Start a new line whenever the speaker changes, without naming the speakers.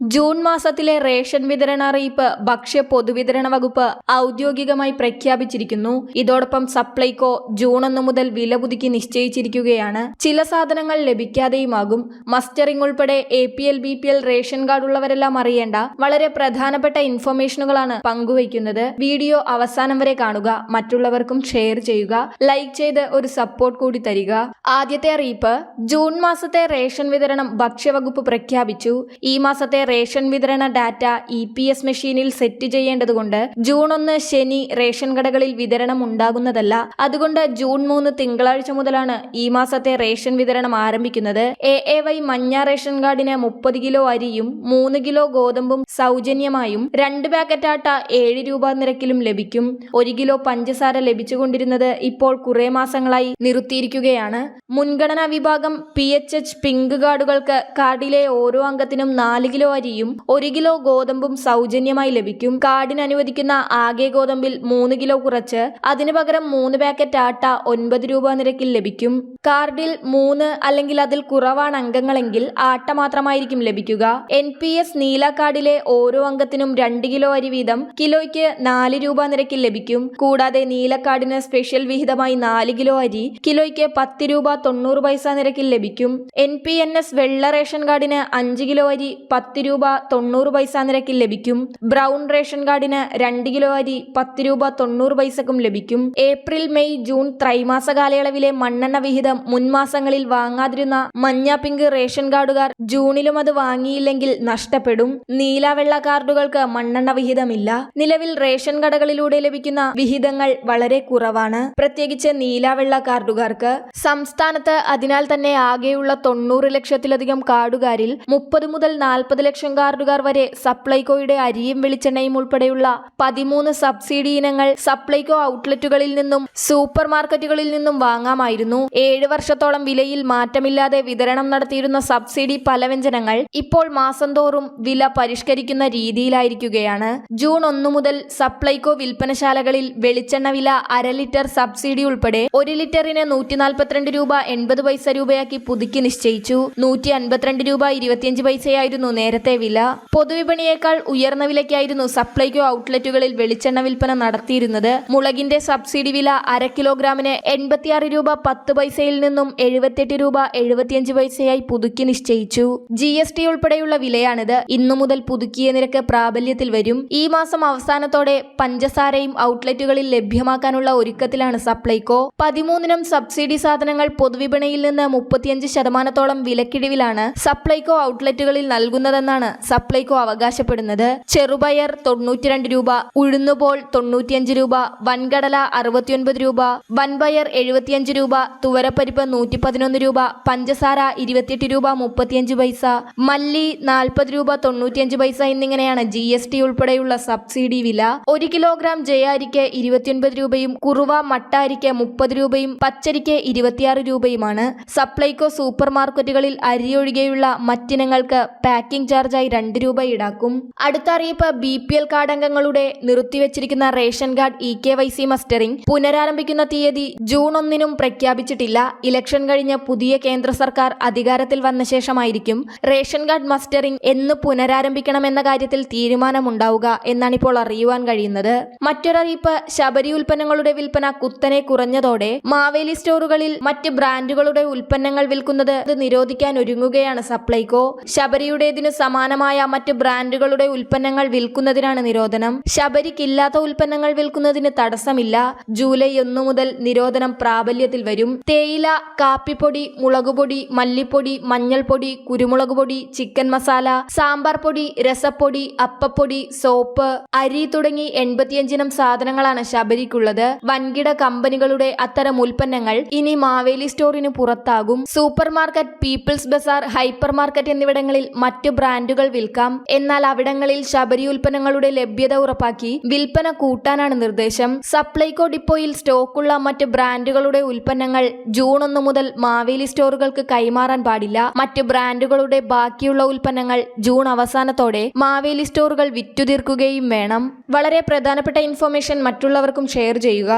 June മാസത്തിലെ ration വിതരണ അറിയിപ്പ് ഭക്ഷ്യ പൊതുവിതരണ വകുപ്പ് ഔദ്യോഗികമായി പ്രഖ്യാപിച്ചിരിക്കുന്നു. ഇതോടൊപ്പം സപ്ലൈകോ ജൂൺ ഒന്ന് മുതൽ വില പുതുക്കി നിശ്ചയിച്ചിരിക്കുകയാണ്. ചില സാധനങ്ങൾ ലഭിക്കാതെയുമാകും. മസ്റ്ററിംഗ് ഉൾപ്പെടെ A P L B P L ration card ഉള്ളവരെല്ലാം അറിയേണ്ട വളരെ പ്രധാനപ്പെട്ട ഇൻഫർമേഷനുകളാണ് പങ്കുവയ്ക്കുന്നത്. വീഡിയോ അവസാനം വരെ കാണുക. മറ്റുള്ളവർക്കും ഷെയർ ചെയ്യുക. ലൈക്ക് ചെയ്ത് ഒരു സപ്പോർട്ട് കൂടി തരിക. ആദ്യത്തെ അറിയിപ്പ് ജൂൺ മാസത്തെ റേഷൻ വിതരണം ഭക്ഷ്യവകുപ്പ് പ്രഖ്യാപിച്ചു. ഈ മാസത്തെ റേഷൻ വിതരണ ഡാറ്റ ഇ പി എസ് മെഷീനിൽ സെറ്റ് ചെയ്യേണ്ടതുകൊണ്ട് ജൂൺ ഒന്ന് ശനി റേഷൻ കടകളിൽ വിതരണം ഉണ്ടാകുന്നതല്ല. അതുകൊണ്ട് ജൂൺ മൂന്ന് തിങ്കളാഴ്ച മുതലാണ് ഈ മാസത്തെ റേഷൻ വിതരണം ആരംഭിക്കുന്നത്. എ എ വൈ മഞ്ഞ റേഷൻ കാർഡിന് മുപ്പത് കിലോ അരിയും മൂന്ന് കിലോ ഗോതമ്പും സൗജന്യമായും രണ്ട് പാക്കറ്റ് ആട്ട ഏഴ് രൂപ നിരക്കിലും ലഭിക്കും. ഒരു കിലോ പഞ്ചസാര ലഭിച്ചുകൊണ്ടിരുന്നത് ഇപ്പോൾ കുറെ മാസങ്ങളായി നിർത്തിയിരിക്കുകയാണ് മുൻഗണനാ വിഭാഗം പി എച്ച് എച്ച് പിങ്ക് കാർഡുകൾക്ക് കാർഡിലെ ഓരോ അംഗത്തിനും നാല് കിലോ അരിയും ഒരു കിലോ ഗോതമ്പും സൗജന്യമായി ലഭിക്കും. കാർഡിന് അനുവദിക്കുന്ന ആകെ ഗോതമ്പിൽ മൂന്ന് കിലോ കുറച്ച് അതിനു പകരം മൂന്ന് പാക്കറ്റ് ആട്ട ഒൻപത് രൂപ നിരക്കിൽ ലഭിക്കും. കാർഡിൽ മൂന്ന് അല്ലെങ്കിൽ അതിൽ കുറവാണ് അംഗങ്ങളെങ്കിൽ ആട്ട മാത്രമായിരിക്കും ലഭിക്കുക. എൻ പി എസ് നീല കാർഡിലെ ഓരോ അംഗത്തിനും രണ്ട് കിലോ അരി വീതം കിലോയ്ക്ക് നാല് രൂപ നിരക്കിൽ ലഭിക്കും. കൂടാതെ നീല കാർഡിന് സ്പെഷ്യൽ വിഹിതമായി നാല് കിലോ അരി കിലോയ്ക്ക് പത്ത് രൂപ തൊണ്ണൂറ് പൈസ നിരക്കിൽ ലഭിക്കും. എൻ പി എൻ എസ് വെള്ള റേഷൻ കാർഡിന് അഞ്ച് കിലോ അരി പത്ത് രൂപ തൊണ്ണൂറ് പൈസ നിരക്കിൽ ലഭിക്കും. ബ്രൗൺ റേഷൻ കാർഡിന് രണ്ട് കിലോ അരി പത്ത് രൂപ തൊണ്ണൂറ് പൈസക്കും ലഭിക്കും. ഏപ്രിൽ മെയ് ജൂൺ ത്രൈമാസ കാലയളവിലെ മണ്ണെണ്ണ വിഹിതം മുൻമാസങ്ങളിൽ വാങ്ങാതിരുന്ന മഞ്ഞ പിങ്ക് റേഷൻ കാർഡുകാർ ജൂണിലും അത് വാങ്ങിയില്ലെങ്കിൽ നഷ്ടപ്പെടും. നീല വെള്ള കാർഡുകൾക്ക് മണ്ണെണ്ണ വിഹിതമില്ല. നിലവിൽ റേഷൻ കടകളിലൂടെ ലഭിക്കുന്ന വിഹിതങ്ങൾ വളരെ കുറവാണ്. പ്രത്യേകിച്ച് നീല വെള്ള കാർഡുകാർക്ക്. സംസ്ഥാനത്ത് അതിനാൽ തന്നെ ആകെയുള്ള തൊണ്ണൂറ് ലക്ഷത്തിലധികം കാർഡുകാരിൽ മുപ്പത് മുതൽ നാൽപ്പത് ലക്ഷം കാർഡുകാർ വരെ സപ്ലൈകോയുടെ അരിയും വെളിച്ചെണ്ണയും ഉൾപ്പെടെയുള്ള പതിമൂന്ന് സബ്സിഡി ഇനങ്ങൾ സപ്ലൈകോ ഔട്ട്ലെറ്റുകളിൽ നിന്നും സൂപ്പർ മാർക്കറ്റുകളിൽ നിന്നും വാങ്ങാമായിരുന്നു. ഏഴ് വർഷത്തോളം വിലയിൽ മാറ്റമില്ലാതെ വിതരണം നടത്തിയിരുന്ന സബ്സിഡി പലവ്യഞ്ജനങ്ങൾ ഇപ്പോൾ മാസം തോറും വില പരിഷ്കരിക്കുന്ന രീതിയിലായിരിക്കുകയാണ്. ജൂൺ ഒന്നു മുതൽ സപ്ലൈകോ വിൽപ്പനശാലകളിൽ വെളിച്ചെണ്ണ വില അര ലിറ്റർ സബ്സിഡി ഉൾപ്പെടെ ഒരു ലിറ്ററിന് നൂറ്റി നാൽപ്പത്തിരണ്ട് രൂപ എൺപത് പൈസ രൂപയാക്കി പുതുക്കി നിശ്ചയിച്ചു. നൂറ്റി അൻപത്തിരണ്ട് രൂപ ഇരുപത്തിയഞ്ച് പൈസയായിരുന്നു നേരത്തെ വില പൊതുവിപണിയേക്കാൾ ഉയർന്ന വിലയ്ക്കായിരുന്നു സപ്ലൈകോ ഔട്ട്ലെറ്റുകളിൽ വെളിച്ചെണ്ണ വിൽപ്പന നടത്തിയിരുന്നത്. മുളകിന്റെ സബ്സിഡി വില അര കിലോഗ്രാമിന് എൺപത്തിയാറ് രൂപ പത്ത് പൈസയിൽ നിന്നും എഴുപത്തിയെട്ട് രൂപ എഴുപത്തിയഞ്ച് പൈസയായി പുതുക്കി നിശ്ചയിച്ചു. ജി എസ് ടി ഉൾപ്പെടെയുള്ള വിലയാണിത്. ഇന്നു മുതൽ പുതുക്കിയ നിരക്ക് പ്രാബല്യത്തിൽ വരും. ഈ മാസം അവസാനത്തോടെ പഞ്ചസാരയും ഔട്ട്ലെറ്റുകളിൽ ലഭ്യമാക്കാനുള്ള ഒരുക്കത്തിലാണ് സപ്ലൈകോ. പതിമൂന്നിനും സബ്സിഡി സാധനങ്ങൾ പൊതുവിപണിയിൽ നിന്ന് മുപ്പത്തിയഞ്ച് ശതമാനത്തോളം വിലക്കിഴിവിലാണ് സപ്ലൈകോ ഔട്ട്ലെറ്റുകളിൽ നൽകുന്നതെന്നാണ് സപ്ലൈകോ അവകാശപ്പെടുന്നത്. ചെറുപയർ തൊണ്ണൂറ്റിരണ്ട് രൂപ ഉഴുന്നുപോൾ തൊണ്ണൂറ്റിയഞ്ച് രൂപ വൻകടല അറുപത്തിയൊൻപത് രൂപ വൻപയർ എഴുപത്തിയഞ്ച് രൂപ തുവരപ്പരിപ്പ് നൂറ്റി പതിനൊന്ന് രൂപ പഞ്ചസാര ഇരുപത്തിയെട്ട് രൂപ മുപ്പത്തിയഞ്ച് പൈസ മല്ലി നാൽപ്പത് രൂപ തൊണ്ണൂറ്റിയഞ്ച് പൈസ എന്നിങ്ങനെയാണ് ജി എസ് ടി ഉൾപ്പെടെയുള്ള സബ്സിഡി വില. ഒരു കിലോഗ്രാം ജയ അരിക്ക് ഇരുപത്തിയൊൻപത് രൂപയും കുറുവ മട്ട അരിക്ക് മുപ്പത് രൂപയും പച്ചരിക്ക് ഇരുപത്തിയാറ് രൂപയുമാണ്. സപ്ലൈകോ സൂപ്പർ മാർക്കറ്റുകളിൽ അരിയൊഴികെയുള്ള മറ്റിനങ്ങൾക്ക് പാക്കിംഗ് ചാർജായി രണ്ട് രൂപ ഈടാക്കും. അടുത്ത അറിയിപ്പ് ബി പി എൽ കാർഡ് അംഗങ്ങളുടെ നിർത്തിവച്ചിരിക്കുന്ന ration card E K Y C mustering പുനരാരംഭിക്കുന്ന തീയതി ജൂൺ ഒന്നിനും പ്രഖ്യാപിച്ചിട്ടില്ല. ഇലക്ഷൻ കഴിഞ്ഞ പുതിയ കേന്ദ്ര സർക്കാർ അധികാരത്തിൽ വന്ന ശേഷമായിരിക്കും റേഷൻ കാർഡ് മസ്റ്ററിംഗ് എന്ന് പുനരാരംഭിക്കണമെന്ന കാര്യത്തിൽ തീരുമാനമുണ്ടാവുക എന്നാണ് ഇപ്പോൾ അറിയുവാൻ കഴിയുന്നത്. മറ്റൊരറിയിപ്പ് ശബരി ഉൽപ്പന്നങ്ങളുടെ വിൽപ്പന കുത്തനെ കുറഞ്ഞതോടെ മാവേലി സ്റ്റോറുകളിൽ മറ്റ് ബ്രാൻഡുകളുടെ ഉൽപ്പന്നങ്ങൾ വിൽക്കുന്നത് നിരോധിക്കാൻ ഒരുങ്ങുകയാണ് സപ്ലൈകോ. ശബരിയുടേതിനു സമാനമായ മറ്റ് ബ്രാൻഡുകളുടെ ഉൽപ്പന്നങ്ങൾ വിൽക്കുന്നതിനാണ് നിരോധനം. ശബരിക്കില്ലാത്ത ഉൽപ്പന്നങ്ങൾ വിൽക്കുന്നതിന് തടസ്സമില്ല. ജൂലൈ ഒന്നു മുതൽ നിരോധനം പ്രാബല്യത്തിൽ വരും. തേയില കാപ്പിപ്പൊടി മുളകുപൊടി മല്ലിപ്പൊടി മഞ്ഞൾപ്പൊടി കുരുമുളക് പൊടി ചിക്കൻ മസാല സാമ്പാർ പൊടി രസപ്പൊടി അപ്പപ്പൊടി സോപ്പ് അരി തുടങ്ങി എൺപത്തിയഞ്ചിനം സാധനങ്ങളാണ് ശബരിക്കുള്ളത്. വൻകിട കമ്പനികളുടെ അത്തരം ഉൽപ്പന്നങ്ങൾ ഇനി മാവേലി സ്റ്റോറിന് പുറത്താകും. Supermarket people's bazaar hypermarket എന്നിവിടങ്ങളിൽ മറ്റു ബ്രാൻഡുകൾ വിൽക്കാം. എന്നാൽ അവിടങ്ങളിൽ ശബരി ഉൽപ്പന്നങ്ങളുടെ ലഭ്യത ഉറപ്പാക്കി വിൽപ്പന കൂട്ടാനാണ് നിർദ്ദേശം. സപ്ലൈകോ ഡിപ്പോയിൽ സ്റ്റോക്കുള്ള മറ്റ് ബ്രാൻഡുകളുടെ ഉൽപ്പന്നങ്ങൾ ജൂൺ ഒന്ന് മുതൽ മാവേലി സ്റ്റോറുകൾക്ക് കൈമാറാൻ പാടില്ല. മറ്റ് ബ്രാൻഡുകളുടെ ബാക്കിയുള്ള ഉൽപ്പന്നങ്ങൾ ജൂൺ അവസാനത്തോടെ മാവേലി സ്റ്റോറുകൾ വിറ്റുതീർക്കുകയും വേണം. വളരെ പ്രധാനപ്പെട്ട ഇൻഫർമേഷൻ മറ്റുള്ളവർക്കും ഷെയർ ചെയ്യുക.